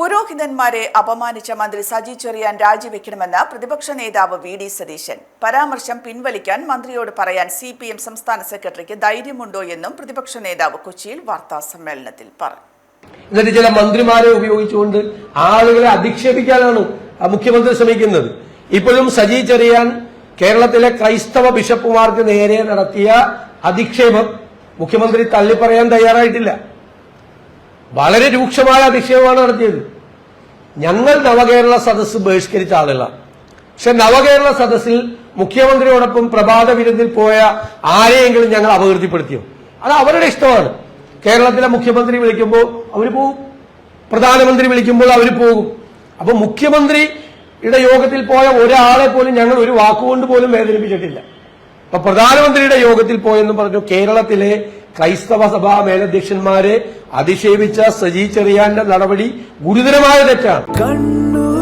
പുരോഹിതന്മാരെ അപമാനിച്ച മന്ത്രി സജി ചെറിയാൻ രാജിവെക്കണമെന്ന് പ്രതിപക്ഷ നേതാവ് വി ഡി സതീശൻ. പരാമർശം പിൻവലിക്കാൻ മന്ത്രിയോട് പറയാൻ സി പി എം സംസ്ഥാന സെക്രട്ടറിക്ക് ധൈര്യമുണ്ടോ എന്നും പ്രതിപക്ഷ നേതാവ് കൊച്ചിയിൽ വാർത്താ സമ്മേളനത്തിൽ പറഞ്ഞു. എന്നിട്ട് ചില മന്ത്രിമാരെ ഉപയോഗിച്ചുകൊണ്ട് ആളുകളെ അധിക്ഷേപിക്കാനാണ് മുഖ്യമന്ത്രി ശ്രമിക്കുന്നത്. ഇപ്പോഴും സജി ചെറിയാൻ കേരളത്തിലെ ക്രൈസ്തവ ബിഷപ്പുമാർക്ക് നേരെ നടത്തിയ അധിക്ഷേപം മുഖ്യമന്ത്രി തള്ളിപ്പറയാൻ തയ്യാറായിട്ടില്ല. വളരെ രൂക്ഷമായ അധിക്ഷേപമാണ് നടത്തിയത്. ഞങ്ങൾ നവകേരള സദസ്സ് ബഹിഷ്കരിച്ച ആളുകളാണ്. പക്ഷെ നവകേരള സദസ്സിൽ മുഖ്യമന്ത്രിയോടൊപ്പം പ്രഭാത വിരുന്നിൽ പോയ ആരെയെങ്കിലും ഞങ്ങൾ അപകീർത്തിപ്പെടുത്തിയോ? അത് അവരുടെ ഇഷ്ടമാണ്. കേരളത്തിലെ മുഖ്യമന്ത്രി വിളിക്കുമ്പോൾ അവർ പോകും പ്രധാനമന്ത്രി വിളിക്കുമ്പോൾ അവർ പോകും. അപ്പൊ മുഖ്യമന്ത്രിയുടെ യോഗത്തിൽ പോയ ഒരാളെ പോലും ഞങ്ങൾ ഒരു വാക്കുകൊണ്ട് പോലും വേദനിപ്പിച്ചിട്ടില്ല. അപ്പൊ പ്രധാനമന്ത്രിയുടെ യോഗത്തിൽ പോയെന്ന് പറഞ്ഞു കേരളത്തിലെ ക്രൈസ്തവ സഭാ മേലധ്യക്ഷന്മാരെ അധിക്ഷേപിച്ച സജി ചെറിയാന്റെ നടപടി ഗുരുതരമായ തെറ്റാണ്. കണ്ണൂർ